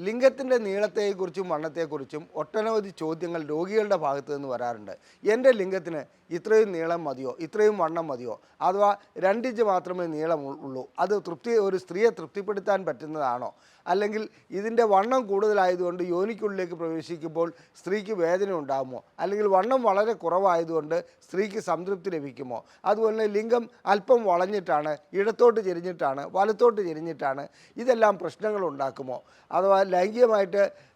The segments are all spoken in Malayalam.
ലിംഗത്തിന്റെ നീളത്തെക്കുറിച്ചും വണ്ണത്തെക്കുറിച്ചും ഒട്ടനവധി ചോദ്യങ്ങൾ രോഗികളുടെ ഭാഗത്തു നിന്ന് വരാറുണ്ട്. എന്റെ ലിംഗത്തിന് ഇത്രയും നീളം മതിയോ? ഇത്രയും വണ്ണം മതിയോ? അഥവാ രണ്ടിഞ്ച് മാത്രമേ നീളം ഉള്ളൂ. അത് തൃപ്തി ഒരു സ്ത്രീയെ തൃപ്തിപ്പെടുത്താൻ പറ്റുന്നതാണോ? അല്ലെങ്കിൽ ഇതിന്റെ വണ്ണം കൂടുതലായതുകൊണ്ട് യോനിക്കുള്ളിലേക്ക് പ്രവേശിക്കുമ്പോൾ സ്ത്രീക്ക് വേദന ഉണ്ടാകുമോ? അല്ലെങ്കിൽ വണ്ണം വളരെ കുറവായതുകൊണ്ട് സ്ത്രീക്ക് സംതൃപ്തി ലഭിക്കുമോ? അതുപോലെ ലിംഗം അല്പം വളഞ്ഞിട്ടാണ് ഇടത്തോട്ട് ചെരിഞ്ഞിട്ടാണ് വലത്തോട്ട് ചെരിഞ്ഞിട്ടാണ് ഇതെല്ലാം പ്രശ്നങ്ങൾ ഉണ്ടാക്കുമോ? അഥവാ ലൈംഗികമായിട്ട്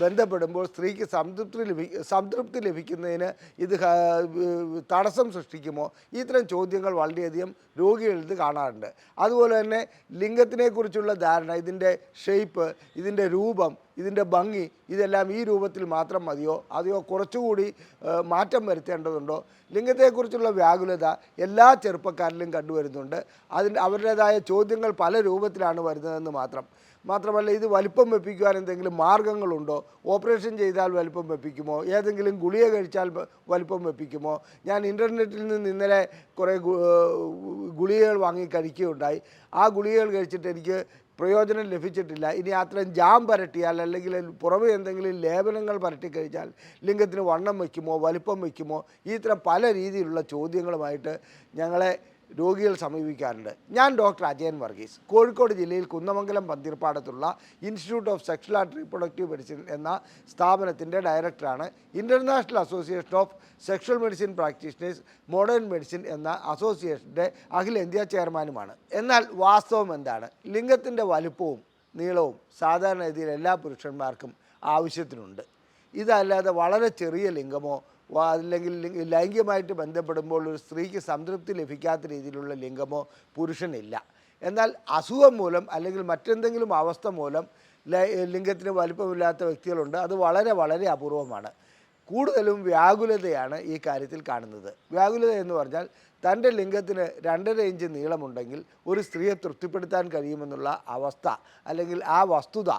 ബന്ധപ്പെടുമ്പോൾ സ്ത്രീക്ക് സംതൃപ്തി ലഭി സംതൃപ്തി ലഭിക്കുന്നതിന് ഇത് തടസ്സം സൃഷ്ടിക്കുമോ? ഇത്തരം ചോദ്യങ്ങൾ വളരെയധികം രോഗികളിൽ കാണാറുണ്ട്. അതുപോലെ തന്നെ ലിംഗത്തിനെക്കുറിച്ചുള്ള ധാരണ ഇതിന്റെ ഷേപ്പ് ഇതിന്റെ രൂപം ഇതിന്റെ ഭംഗി ഇതെല്ലാം ഈ രൂപത്തിൽ മാത്രം മതിയോ? അതെയോ കുറച്ചുകൂടി മാറ്റം വരുത്തേണ്ടതുണ്ടോ? ലിംഗത്തെക്കുറിച്ചുള്ള വ്യാകുലത എല്ലാ ചെറുപ്പക്കാരിലും കണ്ടുവരുന്നുണ്ട്. അതിന്റെ അവരുടേതായ ചോദ്യങ്ങൾ പല രൂപത്തിലാണ് വരുന്നതെന്ന് മാത്രം. മാത്രമല്ല ഇത് വലിപ്പം വെപ്പിക്കുവാൻ എന്തെങ്കിലും മാർഗങ്ങളുണ്ടോ? ഓപ്പറേഷൻ ചെയ്താൽ വലിപ്പം വെപ്പിക്കുമോ? ഏതെങ്കിലും ഗുളിക കഴിച്ചാൽ വലിപ്പം വെപ്പിക്കുമോ? ഞാൻ ഇന്റർനെറ്റിൽ നിന്ന് ഇന്നലെ കുറേ ഗുളികകൾ വാങ്ങി കഴിക്കുകയുണ്ടായി. ആ ഗുളികകൾ കഴിച്ചിട്ട് എനിക്ക് പ്രയോജനം ലഭിച്ചിട്ടില്ല. ഇനി അത്രയും ജാം പരട്ടിയാൽ അല്ലെങ്കിൽ പുറമെ എന്തെങ്കിലും ലേപനങ്ങൾ പരട്ടി കഴിച്ചാൽ ലിംഗത്തിന് വണ്ണം വയ്ക്കുമോ? വലിപ്പം വയ്ക്കുമോ? ഇത്തരം പല രീതിയിലുള്ള ചോദ്യങ്ങളുമായിട്ട് ഞങ്ങളെ രോഗികൾ സമീപിക്കാറുണ്ട്. ഞാൻ ഡോക്ടർ അജയൻ വർഗീസ്. കോഴിക്കോട് ജില്ലയിൽ Kunnamangalam പന്തിർപ്പാടത്തുള്ള institute of sexual and reproductive medicine എന്ന സ്ഥാപനത്തിന്റെ ഡയറക്ടറാണ് international association of sexual medicine practitioners modern medicine എന്ന അസോസിയേഷന്റെ അഖിലേന്ത്യാ ചെയർമാനുമാണ്. എന്നാൽ വാസ്തവം എന്താണ്? ലിംഗത്തിന്റെ വലുപ്പവും നീളവും സാധാരണഗതിയിൽ എല്ലാ പുരുഷന്മാർക്കും ആവശ്യത്തിനുണ്ട്. ഇതല്ലാതെ വളരെ ചെറിയ ലിംഗമോ അല്ലെങ്കിൽ ലൈംഗികമായിട്ട് ബന്ധപ്പെടുമ്പോൾ ഒരു സ്ത്രീക്ക് സംതൃപ്തി ലഭിക്കാത്ത രീതിയിലുള്ള ലിംഗമോ പുരുഷനില്ല. എന്നാൽ അസുഖം മൂലം അല്ലെങ്കിൽ മറ്റെന്തെങ്കിലും അവസ്ഥ മൂലം ലിംഗത്തിന് വലിപ്പമില്ലാത്ത വ്യക്തികളുണ്ട്. അത് വളരെ വളരെ അപൂർവമാണ്. കൂടുതലും വ്യാകുലതയാണ് ഈ കാര്യത്തിൽ കാണുന്നത്. വ്യാകുലത എന്ന് പറഞ്ഞാൽ തന്റെ ലിംഗത്തിന് രണ്ടര ഇഞ്ച് നീളമുണ്ടെങ്കിൽ ഒരു സ്ത്രീയെ തൃപ്തിപ്പെടുത്താൻ കഴിയുമെന്നുള്ള അവസ്ഥ അല്ലെങ്കിൽ ആ വസ്തുത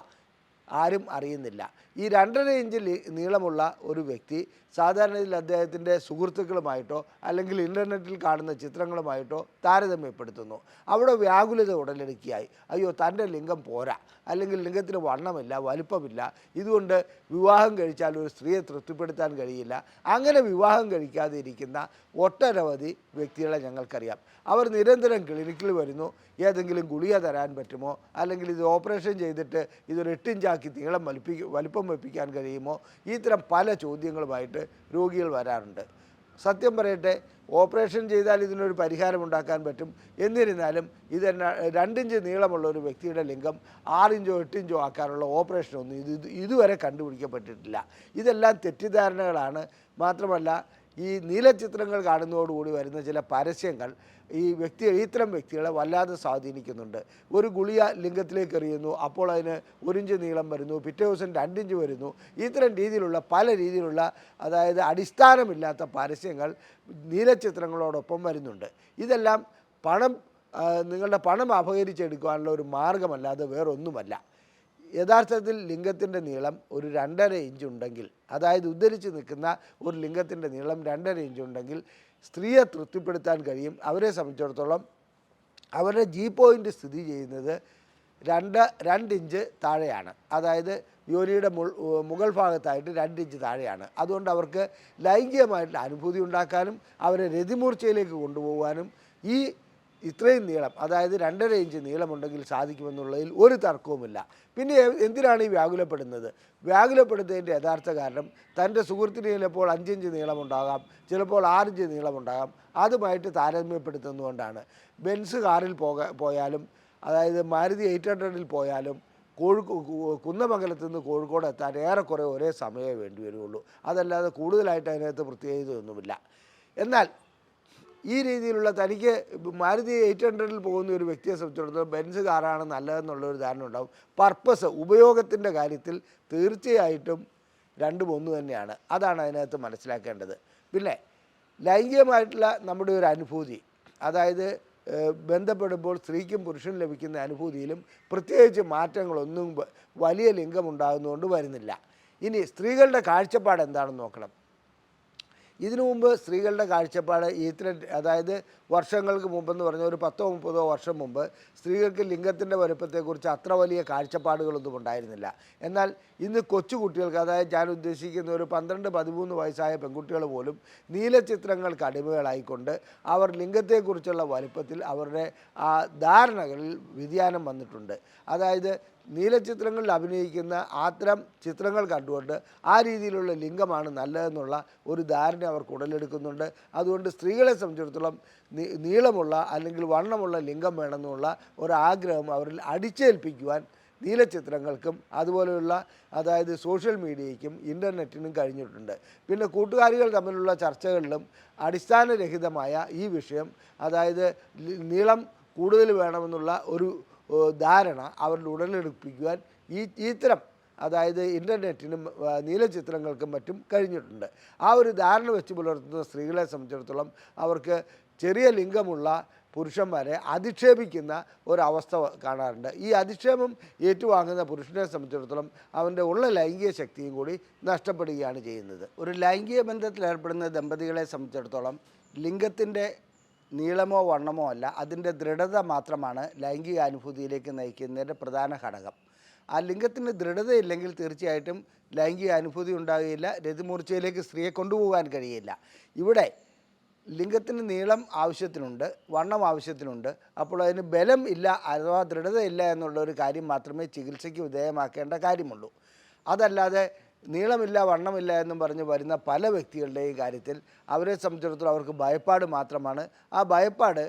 ആരും അറിയുന്നില്ല. ഈ രണ്ടര ഇഞ്ച് നീളമുള്ള ഒരു വ്യക്തി സാധാരണയിൽ അദ്ദേഹത്തിന്റെ സുഹൃത്തുക്കളുമായിട്ടോ അല്ലെങ്കിൽ ഇന്റർനെറ്റിൽ കാണുന്ന ചിത്രങ്ങളുമായിട്ടോ താരതമ്യപ്പെടുത്തുന്നു. അവിടെ വ്യാകുലത ഉടലെടുക്കിയായി അയ്യോ തന്റെ ലിംഗം പോരാ. അല്ലെങ്കിൽ ലിംഗത്തിന് വണ്ണമില്ല വലുപ്പമില്ല. ഇതുകൊണ്ട് വിവാഹം കഴിച്ചാൽ ഒരു സ്ത്രീയെ തൃപ്തിപ്പെടുത്താൻ കഴിയില്ല. അങ്ങനെ വിവാഹം കഴിക്കാതെ ഇരിക്കുന്ന ഒട്ടനവധി വ്യക്തികളെ ഞങ്ങൾക്കറിയാം. അവർ നിരന്തരം ക്ലിനിക്കിൽ വരുന്നു. ഏതെങ്കിലും ഗുളിക തരാൻ പറ്റുമോ? അല്ലെങ്കിൽ ഇത് ഓപ്പറേഷൻ ചെയ്തിട്ട് ഇതൊരു എട്ടിഞ്ചാക്കി നീളം വലിപ്പി വലിപ്പം വെപ്പിക്കാൻ കഴിയുമോ? ഇത്തരം പല ചോദ്യങ്ങളുമായിട്ട് രോഗികൾ വരാറുണ്ട്. സത്യം പറയട്ടെ ഓപ്പറേഷൻ ചെയ്താൽ ഇതിനൊരു പരിഹാരം ഉണ്ടാക്കാൻ പറ്റും. എന്നിരുന്നാലും ഇത് രണ്ടിഞ്ച് നീളമുള്ള ഒരു വ്യക്തിയുടെ ലിംഗം ആറിഞ്ചോ എട്ടിഞ്ചോ ആക്കാനുള്ള ഓപ്പറേഷനൊന്നും ഇത് ഇതുവരെ കണ്ടുപിടിക്കപ്പെട്ടിട്ടില്ല. ഇതെല്ലാം തെറ്റിദ്ധാരണകളാണ്. മാത്രമല്ല ഈ നീല ചിത്രങ്ങൾ കാണുന്നതോടുകൂടി വരുന്ന ചില പരസ്യങ്ങൾ ഈ വ്യക്തി ഇത്തരം വ്യക്തികളെ വല്ലാതെ സ്വാധീനിക്കുന്നുണ്ട്. ഒരു ഗുളിയ ലിംഗത്തിലേക്ക് എറിയുന്നു അപ്പോൾ അതിന് ഒരിഞ്ച് നീളം വരുന്നു പിറ്റേ ദിവസം രണ്ടിഞ്ച് വരുന്നു. ഇത്തരം രീതിയിലുള്ള പല രീതിയിലുള്ള അതായത് അടിസ്ഥാനമില്ലാത്ത പരസ്യങ്ങൾ നീലച്ചിത്രങ്ങളോടൊപ്പം വരുന്നുണ്ട്. ഇതെല്ലാം പണം നിങ്ങളുടെ പണം അപഹരിച്ചെടുക്കുവാനുള്ള ഒരു മാർഗമല്ലാതെ വേറൊന്നുമല്ല. യഥാർത്ഥത്തിൽ ലിംഗത്തിന്റെ നീളം ഒരു രണ്ടര ഇഞ്ച് ഉണ്ടെങ്കിൽ അതായത് ഉദ്ധരിച്ച് നിൽക്കുന്ന ഒരു ലിംഗത്തിന്റെ നീളം രണ്ടര ഇഞ്ച് ഉണ്ടെങ്കിൽ സ്ത്രീയെ തൃപ്തിപ്പെടുത്താൻ കഴിയും. അവരെ സംബന്ധിച്ചിടത്തോളം അവരുടെ ജി പോയിന്റ് സ്ഥിതി ചെയ്യുന്നത് രണ്ട് രണ്ട് ഇഞ്ച് താഴെയാണ്. അതായത് യോനിയുടെ മുൾ- മുകൾ ഭാഗത്തായിട്ട് രണ്ട് ഇഞ്ച് താഴെയാണ്. അതുകൊണ്ട് അവർക്ക് ലൈംഗികമായിട്ടുള്ള അനുഭൂതി ഉണ്ടാക്കാനും അവരെ രതിമൂർച്ചയിലേക്ക് കൊണ്ടുപോകാനും ഈ ഇത്രയും നീളം അതായത് രണ്ടര ഇഞ്ച് നീളമുണ്ടെങ്കിൽ സാധിക്കുമെന്നുള്ളതിൽ ഒരു തർക്കവുമില്ല. പിന്നെ എന്തിനാണ് ഈ വ്യാകുലപ്പെടുന്നത്? വ്യാകുലപ്പെടുന്നതിന്റെ യഥാർത്ഥ കാരണം തന്റെ സുഹൃത്തിന് ചിലപ്പോൾ അഞ്ചിഞ്ച് നീളമുണ്ടാകാം ചിലപ്പോൾ ആറിഞ്ച് നീളമുണ്ടാകാം. അതുമായിട്ട് താരതമ്യപ്പെടുത്തുന്നതുകൊണ്ടാണ്. ബെൻസ് കാറിൽ പോക പോയാലും അതായത് മാരുതി എയ്റ്റ് ഹൺഡ്രഡിൽ പോയാലും കോഴിക്കോ കുന്നമംഗലത്ത് നിന്ന് കോഴിക്കോട് എത്താൻ ഏറെക്കുറെ ഒരേ സമയമേ വേണ്ടി വരുള്ളൂ. അതല്ലാതെ കൂടുതലായിട്ട് അതിനകത്ത് പ്രത്യേകതയൊന്നുമില്ല. എന്നാൽ ഈ രീതിയിലുള്ള തനിക്ക് മാരുതി എയ്റ്റ് ഹൺഡ്രഡിൽ പോകുന്ന ഒരു വ്യക്തിയെ സംബന്ധിച്ചിടത്തോളം ബെൻസ് കാറാണ് നല്ലതെന്നുള്ളൊരു ധാരണ ഉണ്ടാവും. പർപ്പസ് ഉപയോഗത്തിന്റെ കാര്യത്തിൽ തീർച്ചയായിട്ടും രണ്ടും ഒന്ന് തന്നെയാണ്. അതാണ് അതിനകത്ത് മനസ്സിലാക്കേണ്ടത്. പിന്നെ ലൈംഗികമായിട്ടുള്ള നമ്മുടെ ഒരു അനുഭൂതി അതായത് ബന്ധപ്പെടുമ്പോൾ സ്ത്രീക്കും പുരുഷനും ലഭിക്കുന്ന അനുഭൂതിയിലും പ്രത്യേകിച്ച് മാറ്റങ്ങളൊന്നും വലിയ ലിംഗം ഉണ്ടാകുന്നതുകൊണ്ട് വരുന്നില്ല. ഇനി സ്ത്രീകളുടെ കാഴ്ചപ്പാട് എന്താണെന്ന് നോക്കണം. ഇതിനു മുമ്പ് സ്ത്രീകളുടെ കാഴ്ചപ്പാട് ഇത്ര അതായത് വർഷങ്ങൾക്ക് മുമ്പെന്ന് പറഞ്ഞ ഒരു പത്തോ മുപ്പതോ വർഷം മുമ്പ് സ്ത്രീകൾക്ക് ലിംഗത്തിന്റെ വലുപ്പത്തെക്കുറിച്ച് അത്ര വലിയ കാഴ്ചപ്പാടുകളൊന്നും ഉണ്ടായിരുന്നില്ല. എന്നാൽ ഇന്ന് കൊച്ചുകുട്ടികൾക്ക് അതായത് ഞാൻ ഉദ്ദേശിക്കുന്ന ഒരു പന്ത്രണ്ട് പതിമൂന്ന് വയസ്സായ പെൺകുട്ടികൾ പോലും നീലചിത്രങ്ങൾക്ക് അടിമകളായിക്കൊണ്ട് അവർ ലിംഗത്തെക്കുറിച്ചുള്ള വലുപ്പത്തിൽ അവരുടെ ആ ധാരണകളിൽ വ്യതിയാനം വന്നിട്ടുണ്ട്. അതായത് നീലചിത്രങ്ങളിൽ അഭിനയിക്കുന്ന ആത്തരം ചിത്രങ്ങൾ കണ്ടുകൊണ്ട് ആ രീതിയിലുള്ള ലിംഗമാണ് നല്ലതെന്നുള്ള ഒരു ധാരണ അവർക്ക് ഉടലെടുക്കുന്നുണ്ട്. അതുകൊണ്ട് സ്ത്രീകളെ സംബന്ധിച്ചിടത്തോളം നീളമുള്ള അല്ലെങ്കിൽ വണ്ണമുള്ള ലിംഗം വേണമെന്നുള്ള ഒരാഗ്രഹം അവരിൽ അടിച്ചേൽപ്പിക്കുവാൻ നീലചിത്രങ്ങൾക്കും അതുപോലെയുള്ള അതായത് സോഷ്യൽ മീഡിയയ്ക്കും ഇന്റർനെറ്റിനും കഴിഞ്ഞിട്ടുണ്ട്. പിന്നെ കൂട്ടുകാരികൾ തമ്മിലുള്ള ചർച്ചകളിലും അടിസ്ഥാനരഹിതമായ ഈ വിഷയം അതായത് നീളം കൂടുതൽ വേണമെന്നുള്ള ഒരു ധാരണ അവരിൽ ഉടലെടുപ്പിക്കുവാൻ ഈ ഇത്തരം അതായത് ഇന്റർനെറ്റിനും നീലചിത്രങ്ങൾക്കും മറ്റും കഴിഞ്ഞിട്ടുണ്ട്. ആ ഒരു ധാരണ വെച്ച് പുലർത്തുന്ന സ്ത്രീകളെ സംബന്ധിച്ചിടത്തോളം അവർക്ക് ചെറിയ ലിംഗമുള്ള പുരുഷന്മാരെ അധിക്ഷേപിക്കുന്ന ഒരവസ്ഥ കാണാറുണ്ട്. ഈ അധിക്ഷേപം ഏറ്റുവാങ്ങുന്ന പുരുഷനെ സംബന്ധിച്ചിടത്തോളം അവന്റെ ഉള്ള ലൈംഗിക ശക്തിയും കൂടി നഷ്ടപ്പെടുകയാണ് ചെയ്യുന്നത്. ഒരു ലൈംഗിക ബന്ധത്തിൽ ഏർപ്പെടുന്ന ദമ്പതികളെ സംബന്ധിച്ചിടത്തോളം ലിംഗത്തിന്റെ നീളമോ വണ്ണമോ അല്ല അതിന്റെ ദൃഢത മാത്രമാണ് ലൈംഗിക അനുഭൂതിയിലേക്ക് നയിക്കുന്നതിന്റെ പ്രധാന ഘടകം. ആ ലിംഗത്തിന് ദൃഢതയില്ലെങ്കിൽ തീർച്ചയായിട്ടും ലൈംഗിക അനുഭൂതി ഉണ്ടാകുകയില്ല രതിമൂർച്ചയിലേക്ക് സ്ത്രീയെ കൊണ്ടുപോകാൻ കഴിയില്ല. ഇവിടെ ലിംഗത്തിന് നീളം ആവശ്യത്തിനുണ്ട് വണ്ണം ആവശ്യത്തിനുണ്ട്. അപ്പോൾ അതിന് ബലം ഇല്ല അഥവാ ദൃഢതയില്ല എന്നുള്ള ഒരു കാര്യം മാത്രമേ ചികിത്സയ്ക്ക് വിധേയമാക്കേണ്ട കാര്യമുള്ളൂ. അതല്ലാതെ നീളമില്ല വണ്ണമില്ല എന്നും പറഞ്ഞ് വരുന്ന പല വ്യക്തികളുടെയും കാര്യത്തിൽ അവരെ സംബന്ധിച്ചിടത്തോളം അവർക്ക് ഭയപ്പാട് മാത്രമാണ്. ആ ഭയപ്പാട്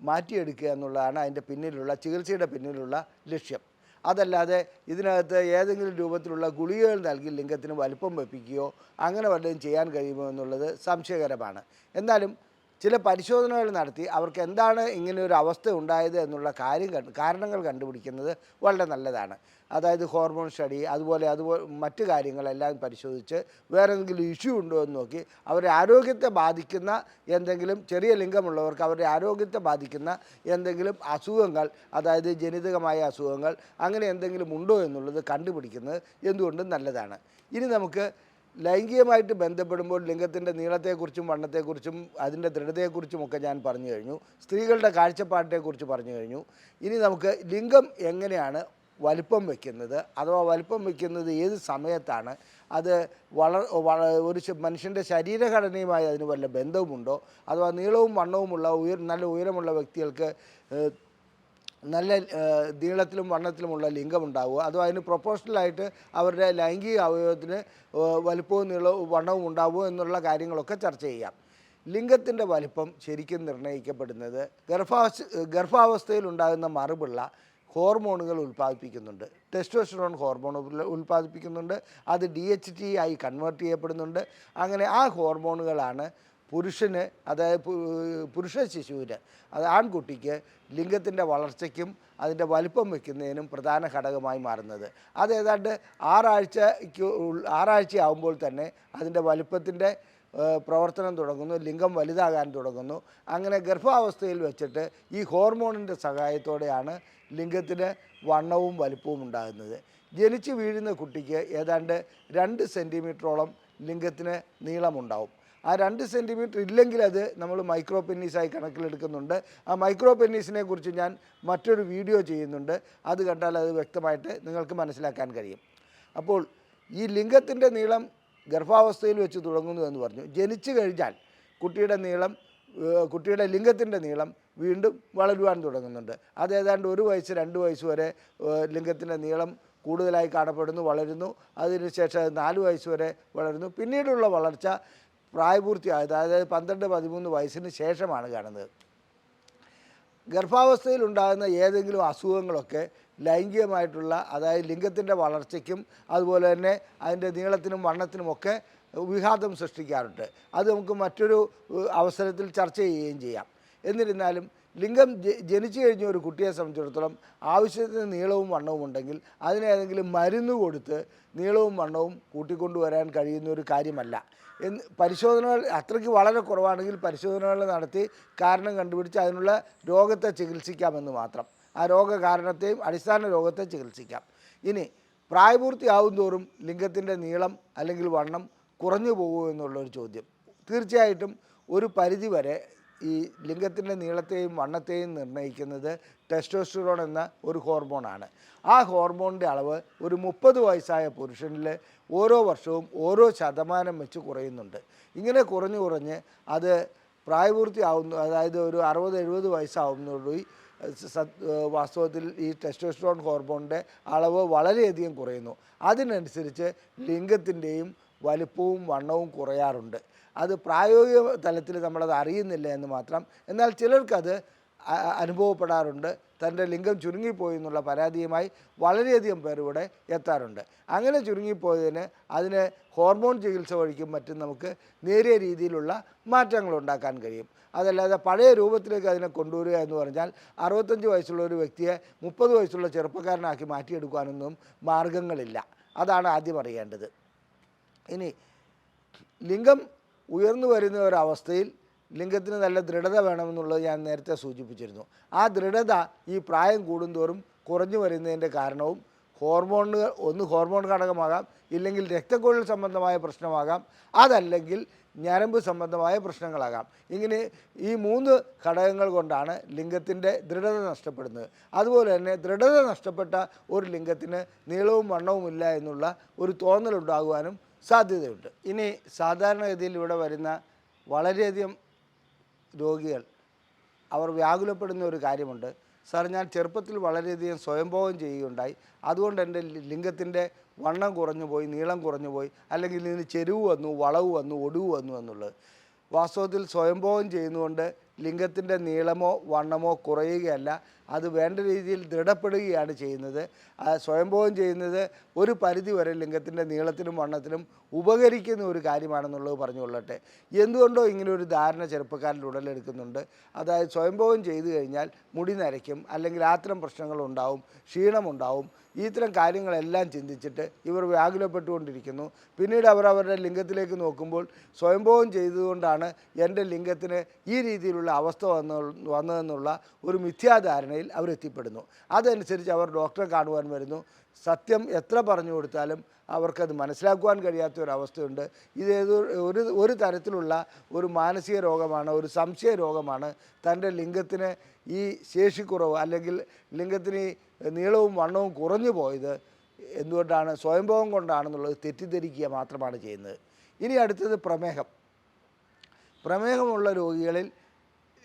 മാറ്റിയെടുക്കുക എന്നുള്ളതാണ് അതിന്റെ പിന്നിലുള്ള ചികിത്സയുടെ പിന്നിലുള്ള ലക്ഷ്യം. അതല്ലാതെ ഇതിനകത്ത് ഏതെങ്കിലും രൂപത്തിലുള്ള ഗുളികകൾ നൽകി ലിംഗത്തിന് വലിപ്പം വെപ്പിക്കുകയോ അങ്ങനെ വല്ലതും ചെയ്യാൻ കഴിയുമോ എന്നുള്ളത് സംശയകരമാണ്. എന്നാലും ചില പരിശോധനകൾ നടത്തി അവർക്ക് എന്താണ് ഇങ്ങനെ ഒരു അവസ്ഥ ഉണ്ടായത് എന്നുള്ള കാര്യം കാരണങ്ങൾ കണ്ടുപിടിക്കുന്നത് വളരെ നല്ലതാണ്. അതായത് ഹോർമോൺ സ്റ്റഡി അതുപോലെ അതുപോലെ മറ്റ് കാര്യങ്ങളെല്ലാം പരിശോധിച്ച് വേറെ എന്തെങ്കിലും ഇഷ്യൂ ഉണ്ടോ എന്ന് നോക്കി അവരുടെ ആരോഗ്യത്തെ ബാധിക്കുന്ന എന്തെങ്കിലും ചെറിയ ലിംഗമുള്ളവർക്ക് അവരുടെ ആരോഗ്യത്തെ ബാധിക്കുന്ന എന്തെങ്കിലും അസുഖങ്ങൾ അതായത് ജനിതകമായ അസുഖങ്ങൾ അങ്ങനെ എന്തെങ്കിലും ഉണ്ടോ എന്നുള്ളത് കണ്ടുപിടിക്കുന്നത് എന്തുകൊണ്ടും നല്ലതാണ്. ഇനി നമുക്ക് ലൈംഗികമായിട്ട് ബന്ധപ്പെടുമ്പോൾ ലിംഗത്തിന്റെ നീളത്തെക്കുറിച്ചും വണ്ണത്തെക്കുറിച്ചും അതിന്റെ ദൃഢതയെക്കുറിച്ചും ഒക്കെ ഞാൻ പറഞ്ഞു കഴിഞ്ഞു. സ്ത്രീകളുടെ കാഴ്ചപ്പാട്ടിനെക്കുറിച്ച് പറഞ്ഞു കഴിഞ്ഞു. ഇനി നമുക്ക് ലിംഗം എങ്ങനെയാണ് വലിപ്പം വയ്ക്കുന്നത്? അഥവാ വലിപ്പം വയ്ക്കുന്നത് ഏത് സമയത്താണ്? അത് വള ഒരു മനുഷ്യന്റെ ശരീരഘടനയുമായി അതിന് വല്ല ബന്ധവുമുണ്ടോ? അഥവാ നീളവും വണ്ണവുമുള്ള ഉയർ നല്ല ഉയരമുള്ള വ്യക്തികൾക്ക് നല്ല നീളത്തിലും വണ്ണത്തിലുമുള്ള ലിംഗം ഉണ്ടാവുക. അതോ അതിന് പ്രൊപ്പോഷണലായിട്ട് അവരുടെ ലൈംഗിക അവയവത്തിന് വലിപ്പവും നീളവും വണ്ണവും ഉണ്ടാവുമോ എന്നുള്ള കാര്യങ്ങളൊക്കെ ചർച്ച ചെയ്യാം. ലിംഗത്തിന്റെ വലിപ്പം ശരിക്കും നിർണയിക്കപ്പെടുന്നത് ഗർഭാവസ്ഥ ഗർഭാവസ്ഥയിൽ ഉണ്ടാകുന്ന മറുപിള്ള ഹോർമോണുകൾ ഉൽപ്പാദിപ്പിക്കുന്നുണ്ട്. ടെസ്റ്റോസ്റ്ററോൺ ഹോർമോൺ ഉൽ- ഉൽപ്പാദിപ്പിക്കുന്നുണ്ട്. അത് ഡി എച്ച് ടി ആയി കൺവേർട്ട് ചെയ്യപ്പെടുന്നുണ്ട്. അങ്ങനെ ആ ഹോർമോണുകളാണ് പുരുഷന് അതായത് പുരുഷ ശിശുവിന് അത് ആൺകുട്ടിക്ക് ലിംഗത്തിന്റെ വളർച്ചയ്ക്കും അതിന്റെ വലിപ്പം വയ്ക്കുന്നതിനും പ്രധാന ഘടകമായി മാറുന്നത്. അത് ഏതാണ്ട് ആറാഴ്ചയ്ക്ക് ആറാഴ്ചയാവുമ്പോൾ തന്നെ അതിന്റെ വലിപ്പത്തിന്റെ പ്രവർത്തനം തുടങ്ങുന്നു ലിംഗം വലുതാകാൻ തുടങ്ങുന്നു. അങ്ങനെ ഗർഭാവസ്ഥയിൽ വെച്ചിട്ട് ഈ ഹോർമോണിന്റെ സഹായത്തോടെയാണ് ലിംഗത്തിന് വണ്ണവും വലിപ്പവും ഉണ്ടാകുന്നത്. ജനിച്ച് വീഴുന്ന കുട്ടിക്ക് ഏതാണ്ട് രണ്ട് സെന്റിമീറ്ററോളം ലിംഗത്തിന് നീളമുണ്ടാവും. ആ രണ്ട് സെന്റിമീറ്റർ ഇല്ലെങ്കിൽ അത് നമ്മൾ മൈക്രോ പെന്നീസായി കണക്കിലെടുക്കുന്നുണ്ട്. ആ മൈക്രോ പെന്നീസിനെ കുറിച്ച് ഞാൻ മറ്റൊരു വീഡിയോ ചെയ്യുന്നുണ്ട്. അത് കണ്ടാൽ അത് വ്യക്തമായിട്ട് നിങ്ങൾക്ക് മനസ്സിലാക്കാൻ കഴിയും. അപ്പോൾ ഈ ലിംഗത്തിന്റെ നീളം ഗർഭാവസ്ഥയിൽ വെച്ച് തുടങ്ങുന്നു എന്ന് പറഞ്ഞു. ജനിച്ചു കഴിഞ്ഞാൽ കുട്ടിയുടെ നീളം കുട്ടിയുടെ ലിംഗത്തിന്റെ നീളം വീണ്ടും വളരുവാൻ തുടങ്ങുന്നുണ്ട്. അത് ഏതാണ്ട് ഒരു വയസ്സ് രണ്ട് വയസ്സ് വരെ ലിംഗത്തിന്റെ നീളം കൂടുതലായി കാണപ്പെടുന്നു വളരുന്നു. അതിനുശേഷം അത് നാല് വയസ്സ് വരെ വളരുന്നു. പിന്നീടുള്ള വളർച്ച പ്രായപൂർത്തിയായത് അതായത് പന്ത്രണ്ട് പതിമൂന്ന് വയസ്സിന് ശേഷമാണ് കാണുന്നത്. ഗർഭാവസ്ഥയിൽ ഉണ്ടാകുന്ന ഏതെങ്കിലും അസുഖങ്ങളൊക്കെ ലൈംഗികമായിട്ടുള്ള അതായത് ലിംഗത്തിന്റെ വളർച്ചയ്ക്കും അതുപോലെ തന്നെ അതിന്റെ നീളത്തിനും വണ്ണത്തിനുമൊക്കെ വിഘാതം സൃഷ്ടിക്കാറുണ്ട്. അത് നമുക്ക് മറ്റൊരു അവസരത്തിൽ ചർച്ച ചെയ്യുകയും ചെയ്യാം. എന്നിരുന്നാലും ലിംഗം ജനിച്ചു കഴിഞ്ഞ ഒരു കുട്ടിയെ സംബന്ധിച്ചിടത്തോളം ആവശ്യത്തിന് നീളവും വണ്ണവും ഉണ്ടെങ്കിൽ അതിനേതെങ്കിലും മരുന്ന് കൊടുത്ത് നീളവും വണ്ണവും കൂട്ടിക്കൊണ്ടുവരാൻ കഴിയുന്ന ഒരു കാര്യമല്ല. എന്ന് പരിശോധനകൾ അത്രയ്ക്ക് വളരെ കുറവാണെങ്കിൽ പരിശോധനകൾ നടത്തി കാരണം കണ്ടുപിടിച്ച് അതിനുള്ള രോഗത്തെ ചികിത്സിക്കാമെന്ന് മാത്രം. ആ രോഗകാരണത്തെയും അടിസ്ഥാന രോഗത്തെ ചികിത്സിക്കാം. ഇനി പ്രായപൂർത്തിയാവും തോറും ലിംഗത്തിന്റെ നീളം അല്ലെങ്കിൽ വണ്ണം കുറഞ്ഞു പോകുമോ എന്നുള്ളൊരു ചോദ്യം. തീർച്ചയായിട്ടും ഒരു പരിധി വരെ ഈ ലിംഗത്തിന്റെ നീളത്തെയും വണ്ണത്തെയും നിർണയിക്കുന്നത് ടെസ്റ്റോസ്റ്റിറോൺ എന്ന ഒരു ഹോർമോണാണ്. ആ ഹോർമോണിന്റെ അളവ് ഒരു മുപ്പത് വയസ്സായ പുരുഷനിൽ ഓരോ വർഷവും ഓരോ ശതമാനം വെച്ച് കുറയുന്നുണ്ട്. ഇങ്ങനെ കുറഞ്ഞു കുറഞ്ഞ് അത് പ്രായപൂർത്തിയാവുന്നു അതായത് ഒരു അറുപത് എഴുപത് വയസ്സാവുന്നതോടുകൂടി സത് വാസ്തവത്തിൽ ഈ ടെസ്റ്റോസ്ട്രോൺ ഹോർമോണിന്റെ അളവ് വളരെയധികം കുറയുന്നു. അതിനനുസരിച്ച് ലിംഗത്തിന്റെയും വലിപ്പവും വണ്ണവും കുറയാറുണ്ട്. അത് പ്രായോഗിക തലത്തിൽ നമ്മളത് അറിയുന്നില്ല എന്ന് മാത്രം. എന്നാൽ ചിലർക്കത് അനുഭവപ്പെടാറുണ്ട്. തന്റെ ലിംഗം ചുരുങ്ങിപ്പോയി എന്നുള്ള പരാതിയുമായി വളരെയധികം പേർ ഇവിടെ എത്താറുണ്ട്. അങ്ങനെ ചുരുങ്ങിപ്പോയതിന് അതിന് ഹോർമോൺ ചികിത്സ വഴിക്കും മറ്റും നമുക്ക് നേരിയ രീതിയിലുള്ള മാറ്റങ്ങൾ ഉണ്ടാക്കാൻ കഴിയും. അതല്ലാതെ പഴയ രൂപത്തിലേക്ക് അതിനെ കൊണ്ടുവരിക എന്ന് പറഞ്ഞാൽ അറുപത്തഞ്ച് വയസ്സുള്ള ഒരു വ്യക്തിയെ മുപ്പത് വയസ്സുള്ള ചെറുപ്പക്കാരനാക്കി മാറ്റിയെടുക്കാനൊന്നും മാർഗങ്ങളില്ല. അതാണ് ആദ്യം അറിയേണ്ടത്. ഇനി ലിംഗം ഉയർന്നു വരുന്ന ഒരവസ്ഥയിൽ ലിംഗത്തിന് നല്ല ദൃഢത വേണമെന്നുള്ളത് ഞാൻ നേരത്തെ സൂചിപ്പിച്ചിരുന്നു. ആ ദൃഢത ഈ പ്രായം കൂടുന്തോറും കുറഞ്ഞു വരുന്നതിന്റെ കാരണവും ഹോർമോണുകൾ ഒന്ന് ഹോർമോൺ ഘടകമാകാം ഇല്ലെങ്കിൽ രക്തക്കൊഴൽ സംബന്ധമായ പ്രശ്നമാകാം അതല്ലെങ്കിൽ ഞരമ്പ് സംബന്ധമായ പ്രശ്നങ്ങളാകാം. ഇങ്ങനെ ഈ മൂന്ന് ഘടകങ്ങൾ കൊണ്ടാണ് ലിംഗത്തിന്റെ ദൃഢത നഷ്ടപ്പെടുന്നത്. അതുപോലെ തന്നെ ദൃഢത നഷ്ടപ്പെട്ട ഒരു ലിംഗത്തിന് നീളവും വണ്ണവും ഇല്ല എന്നുള്ള ഒരു തോന്നലുണ്ടാകുവാനും സാധ്യതയുണ്ട്. ഇനി സാധാരണഗതിയിൽ ഇവിടെ വരുന്ന വളരെയധികം രോഗികൾ അവർ വ്യാകുലപ്പെടുന്ന ഒരു കാര്യമുണ്ട്. സാർ ഞാൻ ചെറുപ്പത്തിൽ വളരെയധികം സ്വയംഭോഗം ചെയ്യുകയുണ്ടായി. അതുകൊണ്ട് എന്റെ ലിംഗത്തിന്റെ വണ്ണം കുറഞ്ഞു പോയി നീളം കുറഞ്ഞു പോയി അല്ലെങ്കിൽ ഇതിന് ചെരുവ് വന്നു വളവ് വന്നു ഒടിവ് വന്നു എന്നുള്ളത്. വാസ്തവത്തിൽ സ്വയംഭോഗം ചെയ്യുന്നതുകൊണ്ട് ലിംഗത്തിന്റെ നീളമോ വണ്ണമോ കുറയുകയല്ല. അത് വേണ്ട രീതിയിൽ ദൃഢപ്പെടുകയാണ് ചെയ്യുന്നത്. സ്വയംഭവം ചെയ്യുന്നത് ഒരു പരിധി വരെ ലിംഗത്തിന്റെ നീളത്തിനും വണ്ണത്തിനും ഉപകരിക്കുന്ന ഒരു കാര്യമാണെന്നുള്ളത് പറഞ്ഞുകൊള്ളട്ടെ. എന്തുകൊണ്ടോ ഇങ്ങനെ ഒരു ധാരണ ചെറുപ്പക്കാരിൽ ഉടലെടുക്കുന്നുണ്ട്. അതായത് സ്വയംഭവം ചെയ്തു കഴിഞ്ഞാൽ മുടി നരയ്ക്കും അല്ലെങ്കിൽ ആത്തരം പ്രശ്നങ്ങളുണ്ടാവും ക്ഷീണമുണ്ടാവും ഇത്തരം കാര്യങ്ങളെല്ലാം ചിന്തിച്ചിട്ട് ഇവർ വ്യാകുലപ്പെട്ടുകൊണ്ടിരിക്കുന്നു. പിന്നീട് അവർ അവരുടെ ലിംഗത്തിലേക്ക് നോക്കുമ്പോൾ സ്വയംഭവം ചെയ്തുകൊണ്ടാണ് എന്റെ ലിംഗത്തിന് ഈ രീതിയിലുള്ള അവസ്ഥ വന്ന വന്നതെന്നുള്ള ഒരു മിഥ്യാധാരണയിൽ അവരെത്തിപ്പെടുന്നു. അതനുസരിച്ച് അവർ ഡോക്ടറെ കാണുവാൻ വരുന്നു. സത്യം എത്ര പറഞ്ഞു കൊടുത്താലും അവർക്കത് മനസ്സിലാക്കുവാൻ കഴിയാത്ത ഒരു അവസ്ഥയുണ്ട് ഇത് ഒരു ഒരു തരത്തിലുള്ള ഒരു മാനസിക രോഗമാണ് ഒരു സംശയ രോഗമാണ്. തന്റെ ലിംഗത്തിന് ഈ ശേഷിക്കുറവ് അല്ലെങ്കിൽ ലിംഗത്തിന് നീളവും വണ്ണവും കുറഞ്ഞു പോയത് എന്തുകൊണ്ടാണ്? സ്വയംഭവം കൊണ്ടാണെന്നുള്ളത് തെറ്റിദ്ധരിക്കുക മാത്രമാണ് ചെയ്യുന്നത്. ഇനി അടുത്തത് പ്രമേഹം. പ്രമേഹമുള്ള രോഗികളിൽ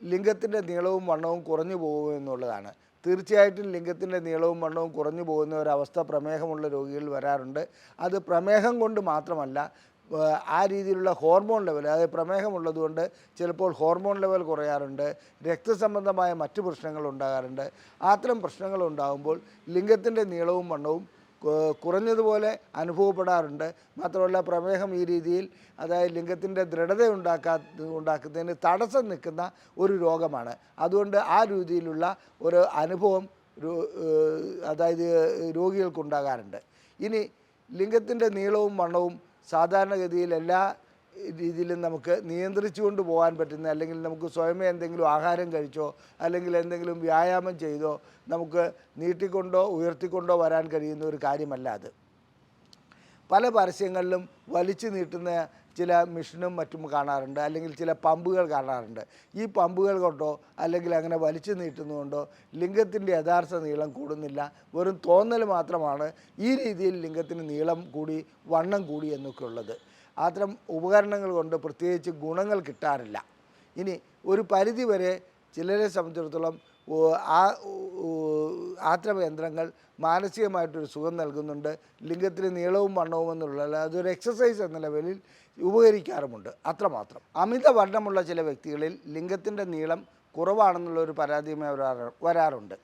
ലിംഗത്തിന്റെ നീളവും വണ്ണവും കുറഞ്ഞു പോകും എന്നുള്ളതാണ്. തീർച്ചയായിട്ടും ലിംഗത്തിന്റെ നീളവും വണ്ണവും കുറഞ്ഞു പോകുന്ന ഒരവസ്ഥ പ്രമേഹമുള്ള രോഗികളിൽ വരാറുണ്ട്. അത് പ്രമേഹം കൊണ്ട് മാത്രമല്ല ആ രീതിയിലുള്ള ഹോർമോൺ ലെവൽ അതായത് പ്രമേഹമുള്ളതുകൊണ്ട് ചിലപ്പോൾ ഹോർമോൺ ലെവൽ കുറയാറുണ്ട്. രക്തസംബന്ധമായ മറ്റു പ്രശ്നങ്ങൾ ഉണ്ടാകാറുണ്ട്. അത്തരം പ്രശ്നങ്ങൾ ഉണ്ടാകുമ്പോൾ ലിംഗത്തിന്റെ നീളവും വണ്ണവും കുറഞ്ഞതുപോലെ അനുഭവപ്പെടാറുണ്ട്. മാത്രമല്ല പ്രമേഹം ഈ രീതിയിൽ അതായത് ലിംഗത്തിന്റെ ദൃഢത ഉണ്ടാക്കാ ഉണ്ടാക്കുന്നതിന് തടസ്സം നിൽക്കുന്ന ഒരു രോഗമാണ്. അതുകൊണ്ട് ആ രീതിയിലുള്ള ഒരു അനുഭവം അതായത് രോഗികൾക്കുണ്ടാകാറുണ്ട് ഇനി ലിംഗത്തിന്റെ നീളവും വണ്ണവും സാധാരണഗതിയിൽ എല്ലാ രീതിയിലും നമുക്ക് നിയന്ത്രിച്ചുകൊണ്ട് പോകാൻ പറ്റുന്ന അല്ലെങ്കിൽ നമുക്ക് സ്വയമേ എന്തെങ്കിലും ആഹാരം കഴിച്ചോ അല്ലെങ്കിൽ എന്തെങ്കിലും വ്യായാമം ചെയ്തോ നമുക്ക് നീട്ടിക്കൊണ്ടോ ഉയർത്തിക്കൊണ്ടോ വരാൻ കഴിയുന്ന ഒരു കാര്യമല്ല അത്. പല പരസ്യങ്ങളിലും വലിച്ചു നീട്ടുന്ന ചില മിഷനും മറ്റും കാണാറുണ്ട് അല്ലെങ്കിൽ ചില പമ്പുകൾ കാണാറുണ്ട്. ഈ പമ്പുകൾ കൊണ്ടോ അല്ലെങ്കിൽ അങ്ങനെ വലിച്ചു നീട്ടുന്നതുകൊണ്ടോ ലിംഗത്തിന്റെ യഥാർത്ഥ നീളം കൂടുന്നില്ല. വെറും തോന്നൽ മാത്രമാണ് ഈ രീതിയിൽ ലിംഗത്തിന് നീളം കൂടി വണ്ണം കൂടി എന്നൊക്കെ ഉള്ളത്. അത്തരം ഉപകരണങ്ങൾ കൊണ്ട് പ്രത്യേകിച്ച് ഗുണങ്ങൾ കിട്ടാറില്ല. ഇനി ഒരു പരിധി വരെ ചിലരെ സംബന്ധിച്ചിടത്തോളം ആ ഓ, ആത്ര യന്ത്രങ്ങൾ മാനസികമായിട്ടൊരു സുഖം നൽകുന്നുണ്ട്. ലിംഗത്തിന് നീളവും വണ്ണവും എന്നുള്ള അതൊരു എക്സസൈസ് എന്ന ലെവലിൽ ഉപകരിക്കാറുമുണ്ട്. അത്രമാത്രം. അമിത വണ്ണമുള്ള ചില വ്യക്തികളിൽ ലിംഗത്തിന്റെ നീളം കുറവാണെന്നുള്ള ഒരു പരാതിയുമായി വരാറുണ്ട്.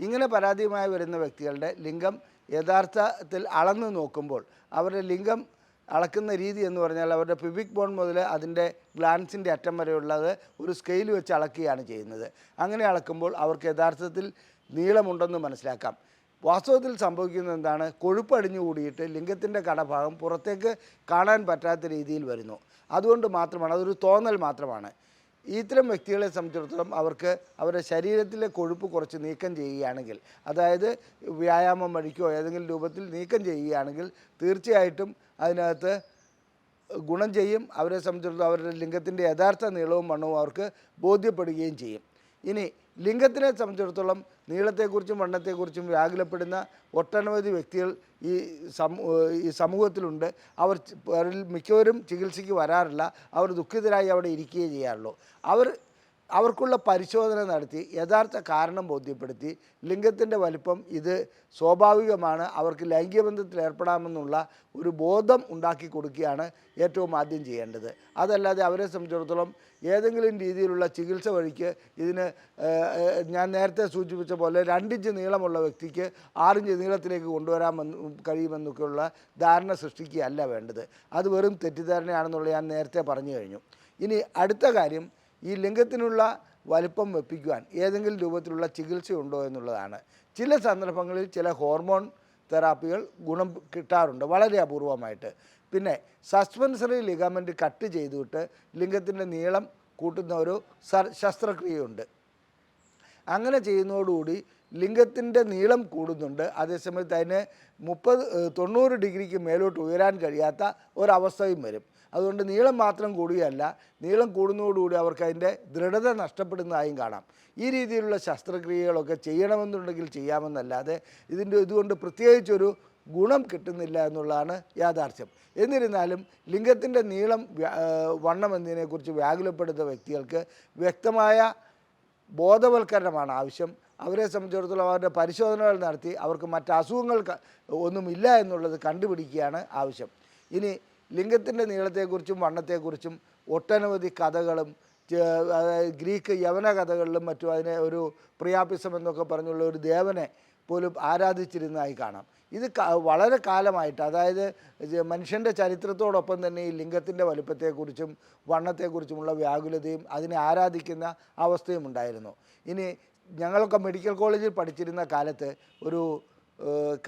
ഇങ്ങനെ പരാതിയുമായി വരുന്ന വ്യക്തികളുടെ ലിംഗം യഥാർത്ഥത്തിൽ അളന്നു നോക്കുമ്പോൾ അവരുടെ ലിംഗം അളക്കുന്ന രീതി എന്ന് പറഞ്ഞാൽ അവരുടെ പിബിക് ബോൺ മുതൽ അതിന്റെ ഗ്ലാൻസിന്റെ അറ്റം വരെയുള്ളത് ഒരു സ്കെയിൽ വെച്ച് അളക്കുകയാണ് ചെയ്യുന്നത്. അങ്ങനെ അളക്കുമ്പോൾ അവർക്ക് യഥാർത്ഥത്തിൽ നീളമുണ്ടെന്ന് മനസ്സിലാക്കാം. വാസ്തവത്തിൽ സംഭവിക്കുന്നത് എന്താണ്? കൊഴുപ്പടിഞ്ഞു കൂടിയിട്ട് ലിംഗത്തിന്റെ കടഭാഗം പുറത്തേക്ക് കാണാൻ പറ്റാത്ത രീതിയിൽ വരുന്നു. അതുകൊണ്ട് മാത്രമാണ് അതൊരു തോന്നൽ മാത്രമാണ്. ഇത്തരം വ്യക്തികളെ സംബന്ധിച്ചിടത്തോളം അവർക്ക് അവരുടെ ശരീരത്തിലെ കൊഴുപ്പ് കുറച്ച് നീക്കം ചെയ്യുകയാണെങ്കിൽ അതായത് വ്യായാമം വഴിക്കോ ഏതെങ്കിലും രൂപത്തിൽ നീക്കം ചെയ്യുകയാണെങ്കിൽ തീർച്ചയായിട്ടും അതിനകത്ത് ഗുണം ചെയ്യും. അവരെ സംബന്ധിച്ചിടത്തോളം അവരുടെ ലിംഗത്തിന്റെ യഥാർത്ഥ നീളവും വണ്ണവും അവർക്ക് ബോധ്യപ്പെടുകയും ചെയ്യും. ഇനി ലിംഗത്തിനെ സംബന്ധിച്ചിടത്തോളം നീളത്തെക്കുറിച്ചും വണ്ണത്തെക്കുറിച്ചും വ്യാകുലപ്പെടുന്ന ഒട്ടനവധി വ്യക്തികൾ ഈ സമൂ ഈ സമൂഹത്തിലുണ്ട്. അവർ മിക്കവരും ചികിത്സയ്ക്ക് വരാറില്ല. അവർ ദുഃഖിതരായി അവിടെ ഇരിക്കുകയേ ചെയ്യാറുള്ളൂ. അവർ അവർക്കുള്ള പരിശോധന നടത്തി യഥാർത്ഥ കാരണം ബോധ്യപ്പെടുത്തി ലിംഗത്തിന്റെ വലിപ്പം ഇത് സ്വാഭാവികമാണ് അവർക്ക് ലൈംഗികബന്ധത്തിൽ ഏർപ്പെടാമെന്നുള്ള ഒരു ബോധം ഉണ്ടാക്കി കൊടുക്കുകയാണ് ഏറ്റവും ആദ്യം ചെയ്യേണ്ടത്. അതല്ലാതെ അവരെ സംബന്ധിച്ചിടത്തോളം ഏതെങ്കിലും രീതിയിലുള്ള ചികിത്സ വഴിക്ക് ഇതിന് ഞാൻ നേരത്തെ സൂചിപ്പിച്ച പോലെ രണ്ടിഞ്ച് നീളമുള്ള വ്യക്തിക്ക് ആറിഞ്ച് നീളത്തിലേക്ക് കൊണ്ടുവരാമെന്ന് കഴിയുമെന്നൊക്കെയുള്ള ധാരണ സൃഷ്ടിക്കുകയല്ല വേണ്ടത്. അത് വെറും തെറ്റിദ്ധാരണയാണെന്നുള്ള ഞാൻ നേരത്തെ പറഞ്ഞു കഴിഞ്ഞു. ഇനി അടുത്ത കാര്യം ഈ ലിംഗത്തിനുള്ള വലിപ്പം വെപ്പിക്കുവാൻ ഏതെങ്കിലും രൂപത്തിലുള്ള ചികിത്സയുണ്ടോ എന്നുള്ളതാണ്. ചില സന്ദർഭങ്ങളിൽ ചില ഹോർമോൺ തെറാപ്പികൾ ഗുണം കിട്ടാറുണ്ട് വളരെ അപൂർവമായിട്ട്. പിന്നെ സസ്പെൻസറി ലിഗമെന്റ് കട്ട് ചെയ്തുവിട്ട് ലിംഗത്തിന്റെ നീളം കൂട്ടുന്ന ഒരു ശസ്ത്രക്രിയയുണ്ട്. അങ്ങനെ ചെയ്യുന്നതോടുകൂടി ലിംഗത്തിന്റെ നീളം കൂടുന്നുണ്ട്. അതേസമയത്ത് അതിന് മുപ്പത് തൊണ്ണൂറ് ഡിഗ്രിക്ക് മേലോട്ട് ഉയരാൻ കഴിയാത്ത ഒരവസ്ഥയും വരും. അതുകൊണ്ട് നീളം മാത്രം കൂടുകയല്ല നീളം കൂടുന്നതോടുകൂടി അവർക്ക് അതിന്റെ ദൃഢത നഷ്ടപ്പെടുന്നതായും കാണാം. ഈ രീതിയിലുള്ള ശസ്ത്രക്രിയകളൊക്കെ ചെയ്യണമെന്നുണ്ടെങ്കിൽ ചെയ്യാമെന്നല്ലാതെ ഇതിന്റെ ഇതുകൊണ്ട് പ്രത്യേകിച്ചൊരു ഗുണം കിട്ടുന്നില്ല എന്നുള്ളതാണ് യാഥാർത്ഥ്യം. എന്നിരുന്നാലും ലിംഗത്തിന്റെ നീളം വണ്ണം എന്നതിനെക്കുറിച്ച് വ്യാകുലപ്പെടുന്ന വ്യക്തികൾക്ക് വ്യക്തമായ ബോധവൽക്കരണമാണ് ആവശ്യം. അവരെ സംബന്ധിച്ചിടത്തോളം അവരുടെ പരിശോധനകൾ നടത്തി അവർക്ക് മറ്റ് അസുഖങ്ങൾ ഒന്നുമില്ല എന്നുള്ളത് കണ്ടുപിടിക്കുകയാണ് ആവശ്യം. ഇനി ലിംഗത്തിന്റെ നീളത്തെക്കുറിച്ചും വണ്ണത്തെക്കുറിച്ചും ഒട്ടനവധി കഥകളും ഗ്രീക്ക് യവന കഥകളിലും മറ്റും അതിനെ ഒരു പ്രിയാപിസം എന്നൊക്കെ പറഞ്ഞുള്ള ഒരു ദേവനെ പോലും ആരാധിച്ചിരുന്നതായി കാണാം. ഇത് വളരെ കാലമായിട്ട് അതായത് മനുഷ്യന്റെ ചരിത്രത്തോടൊപ്പം തന്നെ ഈ ലിംഗത്തിന്റെ വലുപ്പത്തെക്കുറിച്ചും വണ്ണത്തെക്കുറിച്ചുമുള്ള വ്യാകുലതയും അതിനെ ആരാധിക്കുന്ന അവസ്ഥയും ഉണ്ടായിരുന്നു ഇനി ഞങ്ങളൊക്കെ മെഡിക്കൽ കോളേജിൽ പഠിച്ചിരുന്ന കാലത്ത് ഒരു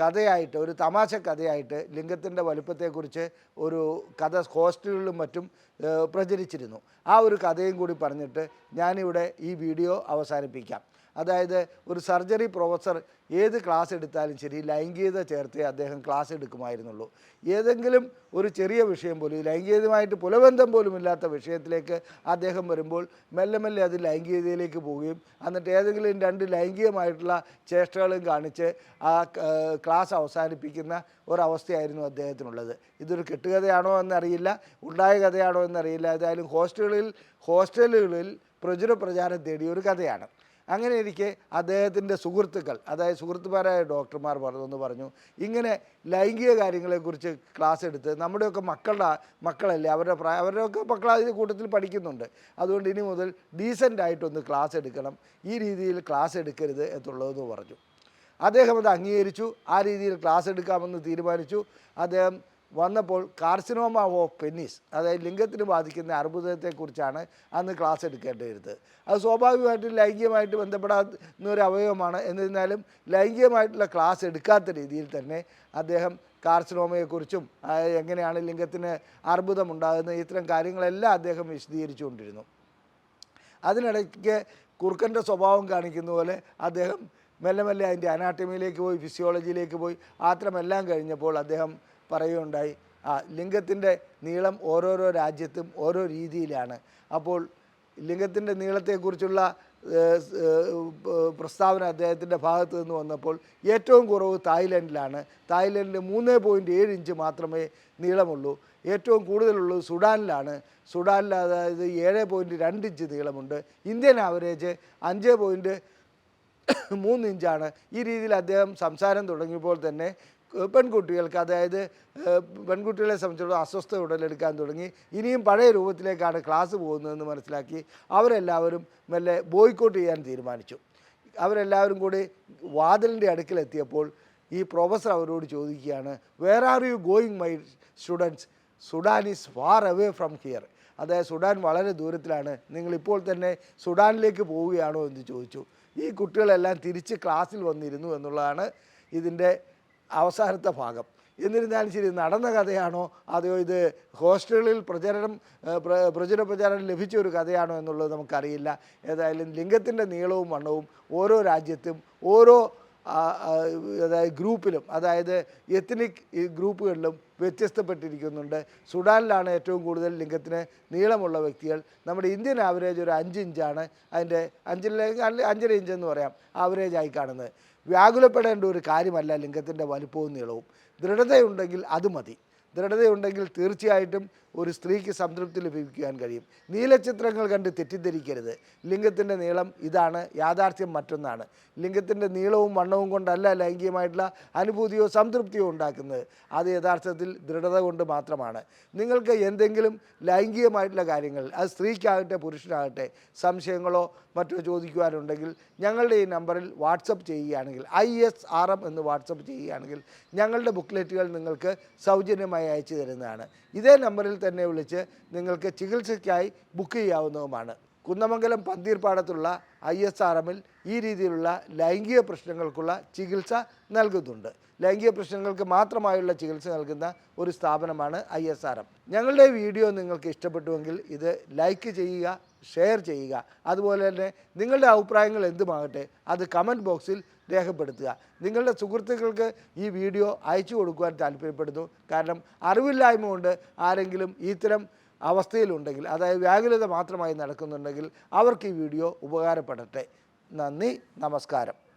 കഥയായിട്ട് ഒരു തമാശ കഥയായിട്ട് ലിംഗത്തിന്റെ വലുപ്പത്തെക്കുറിച്ച് ഒരു കഥ ഹോസ്റ്റലുകളിലും മറ്റും പ്രചരിച്ചിരുന്നു. ആ ഒരു കഥയും കൂടി പറഞ്ഞിട്ട് ഞാനിവിടെ ഈ വീഡിയോ അവസാനിപ്പിക്കാം. അതായത് ഒരു സർജറി പ്രൊഫസർ ഏത് ക്ലാസ് എടുത്താലും ശരി ലൈംഗികത ചേർത്തേ അദ്ദേഹം ക്ലാസ് എടുക്കുമായിരുന്നുള്ളൂ. ഏതെങ്കിലും ഒരു ചെറിയ വിഷയം പോലും ലൈംഗികതമായിട്ട് പുലബന്ധം പോലും ഇല്ലാത്ത വിഷയത്തിലേക്ക് അദ്ദേഹം വരുമ്പോൾ മെല്ലെ മെല്ലെ അത് ലൈംഗികതയിലേക്ക് പോവുകയും എന്നിട്ട് ഏതെങ്കിലും രണ്ട് ലൈംഗികമായിട്ടുള്ള ചേഷ്ടകളും കാണിച്ച് ആ ക്ലാസ് അവസാനിപ്പിക്കുന്ന ഒരവസ്ഥയായിരുന്നു അദ്ദേഹത്തിനുള്ളത്. ഇതൊരു കെട്ടുകഥയാണോ എന്നറിയില്ല ഉണ്ടായ കഥയാണോ എന്നറിയില്ല. ഏതായാലും ഹോസ്റ്റലുകളിൽ ഹോസ്റ്റലുകളിൽ പ്രചുര പ്രചാരം തേടിയ ഒരു കഥയാണ്. അങ്ങനെ ഇരിക്കെ അദ്ദേഹത്തിന്റെ സുഹൃത്തുക്കൾ അതായത് സുഹൃത്തുമാരായ ഡോക്ടർമാർ പറഞ്ഞെന്ന് പറഞ്ഞു. ഇങ്ങനെ ലൈംഗിക കാര്യങ്ങളെക്കുറിച്ച് ക്ലാസ് എടുത്ത് നമ്മുടെയൊക്കെ മക്കളുടെ മക്കളല്ലേ അവരുടെ പ്രായ അവരുടെയൊക്കെ മക്കൾ അതിന്റെ കൂട്ടത്തിൽ പഠിക്കുന്നുണ്ട്. അതുകൊണ്ട് ഇനി മുതൽ ഡീസന്റ് ആയിട്ടൊന്ന് ക്ലാസ് എടുക്കണം. ഈ രീതിയിൽ ക്ലാസ് എടുക്കരുത് എന്നുള്ളതെന്ന് പറഞ്ഞു. അദ്ദേഹം അത് അംഗീകരിച്ചു. ആ രീതിയിൽ ക്ലാസ് എടുക്കാമെന്ന് തീരുമാനിച്ചു. അദ്ദേഹം വന്നപ്പോൾ കാർസിനോമ ഓഫ് പെന്നീസ് അതായത് ലിംഗത്തിന് ബാധിക്കുന്ന അർബുദത്തെക്കുറിച്ചാണ് അന്ന് ക്ലാസ് എടുക്കേണ്ടിയിരുന്നത്. അത് സ്വാഭാവികമായിട്ടും ലൈംഗികമായിട്ട് ബന്ധപ്പെടാവുന്ന ഒരു അവയവമാണ്. എന്നിരുന്നാലും ലൈംഗികമായിട്ടുള്ള ക്ലാസ് എടുക്കാത്ത രീതിയിൽ തന്നെ അദ്ദേഹം കാർസിനോമയെക്കുറിച്ചും എങ്ങനെയാണ് ലിംഗത്തിന് അർബുദമുണ്ടാകുന്നത് ഇത്തരം കാര്യങ്ങളെല്ലാം അദ്ദേഹം വിശദീകരിച്ചുകൊണ്ടിരുന്നു. അതിനിടയ്ക്ക് കുറുക്കന്റെ സ്വഭാവം കാണിക്കുന്ന പോലെ അദ്ദേഹം മെല്ലെ മെല്ലെ അതിന്റെ അനാട്ടമിയിലേക്ക് പോയി ഫിസിയോളജിയിലേക്ക് പോയി ആത്രമെല്ലാം കഴിഞ്ഞപ്പോൾ അദ്ദേഹം പറയുകയുണ്ടായി. ആ ലിംഗത്തിന്റെ നീളം ഓരോരോ രാജ്യത്തും ഓരോ രീതിയിലാണ്. അപ്പോൾ ലിംഗത്തിന്റെ നീളത്തെക്കുറിച്ചുള്ള പ്രസ്താവന അദ്ദേഹത്തിന്റെ ഭാഗത്ത് നിന്ന് വന്നപ്പോൾ ഏറ്റവും കുറവ് തായ്ലൻഡിലാണ്. തായ്ലൻഡിൽ മൂന്ന് പോയിന്റ് ഏഴ് ഇഞ്ച് മാത്രമേ നീളമുള്ളൂ. ഏറ്റവും കൂടുതലുള്ളത് സുഡാനിലാണ്. സുഡാനിൽ അതായത് ഏഴ് പോയിന്റ് രണ്ട് ഇഞ്ച് നീളമുണ്ട്. ഇന്ത്യൻ ആവറേജ് അഞ്ച് പോയിന്റ് മൂന്ന് ഇഞ്ചാണ്. ഈ രീതിയിൽ അദ്ദേഹം സംസാരം തുടങ്ങിയപ്പോൾ തന്നെ പെൺകുട്ടികൾക്ക് അതായത് പെൺകുട്ടികളെ സംബന്ധിച്ചിടത്തോളം അസ്വസ്ഥ ഉടലെടുക്കാൻ തുടങ്ങി. ഇനിയും പഴയ രൂപത്തിലേക്കാണ് ക്ലാസ് പോകുന്നതെന്ന് മനസ്സിലാക്കി അവരെല്ലാവരും മെല്ലെ ബോയ്ക്കോട്ട് ചെയ്യാൻ തീരുമാനിച്ചു. അവരെല്ലാവരും കൂടി വാതിലിന്റെ അടുക്കിലെത്തിയപ്പോൾ ഈ പ്രൊഫസർ അവരോട് ചോദിക്കുകയാണ് where are you going my students Sudan is far away from here അതായത് സുഡാൻ വളരെ ദൂരത്തിലാണ്. നിങ്ങളിപ്പോൾ തന്നെ സുഡാനിലേക്ക് പോവുകയാണോ? എന്ന് ചോദിച്ചു. ഈ കുട്ടികളെല്ലാം തിരിച്ച് ക്ലാസ്സിൽ വന്നിരുന്നു എന്നുള്ളതാണ് ഇതിന്റെ അവസാനത്തെ ഭാഗം. എന്നിരുന്നാലും ശരി നടന്ന കഥയാണോ? അതോ ഇത് ഹോസ്റ്റലുകളിൽ പ്രചരണം പ്രചുര പ്രചാരണം ലഭിച്ച ഒരു കഥയാണോ എന്നുള്ളത് നമുക്കറിയില്ല. ഏതായാലും ലിംഗത്തിന്റെ നീളവും വണ്ണവും ഓരോ രാജ്യത്തും ഓരോ അതായത് ഗ്രൂപ്പിലും അതായത് എത്നിക് ഗ്രൂപ്പുകളിലും വ്യത്യസ്തപ്പെട്ടിരിക്കുന്നുണ്ട്. സുഡാനിലാണ് ഏറ്റവും കൂടുതൽ ലിംഗത്തിന് നീളമുള്ള വ്യക്തികൾ. നമ്മുടെ ഇന്ത്യൻ ആവറേജ് ഒരു അഞ്ച് ഇഞ്ചാണ് അതിന്റെ അല്ല അഞ്ചര ഇഞ്ച് എന്ന് പറയാം ആവറേജായി കാണുന്നത്. വ്യാകുലപ്പെടേണ്ട ഒരു കാര്യമല്ല ലിംഗത്തിന്റെ വലുപ്പവും നീളവും. ദൃഢതയുണ്ടെങ്കിൽ അത് മതി. ദൃഢതയുണ്ടെങ്കിൽ തീർച്ചയായിട്ടും ഒരു സ്ത്രീക്ക് സംതൃപ്തി ലഭിക്കാൻ കഴിയും. നീലചിത്രങ്ങൾ കണ്ട് തെറ്റിദ്ധരിക്കരുത്. ലിംഗത്തിന്റെ നീളം ഇതാണ് യാഥാർത്ഥ്യം മറ്റൊന്നാണ്. ലിംഗത്തിന്റെ നീളവും വണ്ണവും കൊണ്ടല്ല ലൈംഗികമായിട്ടുള്ള അനുഭൂതിയോ സംതൃപ്തിയോ ഉണ്ടാക്കുന്നത്. അത് യഥാർത്ഥത്തിൽ ദൃഢത കൊണ്ട് മാത്രമാണ്. നിങ്ങൾക്ക് എന്തെങ്കിലും ലൈംഗികമായിട്ടുള്ള കാര്യങ്ങൾ അത് സ്ത്രീക്കാകട്ടെ പുരുഷനാകട്ടെ സംശയങ്ങളോ മറ്റോ ചോദിക്കുവാനുണ്ടെങ്കിൽ ഞങ്ങളുടെ ഈ നമ്പറിൽ വാട്സപ്പ് ചെയ്യുകയാണെങ്കിൽ ഐ എസ് ആർ എം എന്ന് വാട്സപ്പ് ചെയ്യുകയാണെങ്കിൽ ഞങ്ങളുടെ ബുക്ക്ലെറ്റുകൾ നിങ്ങൾക്ക് സൗജന്യമായി അയച്ചു തരുന്നതാണ്. ഇതേ നമ്പറിൽ തന്നെ വിളിച്ച് നിങ്ങൾക്ക് ചികിത്സയ്ക്കായി ബുക്ക് ചെയ്യാവുന്നതുമാണ്. കുന്നമംഗലം പന്തീർപ്പാടത്തുള്ള ഐ എസ് ആർ എമ്മിൽ ഈ രീതിയിലുള്ള ലൈംഗിക പ്രശ്നങ്ങൾക്കുള്ള ചികിത്സ നൽകുന്നുണ്ട്. ലൈംഗിക പ്രശ്നങ്ങൾക്ക് മാത്രമായുള്ള ചികിത്സ നൽകുന്ന ഒരു സ്ഥാപനമാണ് ഐ എസ് ആർ എം. ഞങ്ങളുടെ വീഡിയോ നിങ്ങൾക്ക് ഇഷ്ടപ്പെട്ടുവെങ്കിൽ ഇത് ലൈക്ക് ചെയ്യുക ഷെയർ ചെയ്യുക. അതുപോലെ തന്നെ നിങ്ങളുടെ അഭിപ്രായങ്ങൾ എന്തുമാകട്ടെ അത് കമന്റ് ബോക്സിൽ രേഖപ്പെടുത്തുക. നിങ്ങളുടെ സുഹൃത്തുക്കൾക്ക് ഈ വീഡിയോ അയച്ചു കൊടുക്കുവാൻ താല്പര്യപ്പെടുന്നു. കാരണം അറിവില്ലായ്മ കൊണ്ട് ആരെങ്കിലും ഇത്തരം അവസ്ഥയിലുണ്ടെങ്കിൽ അതായത് വ്യാകുലത മാത്രമായി നടക്കുന്നുണ്ടെങ്കിൽ അവർക്ക് ഈ വീഡിയോ ഉപകാരപ്പെടട്ടെ. നന്ദി. നമസ്കാരം.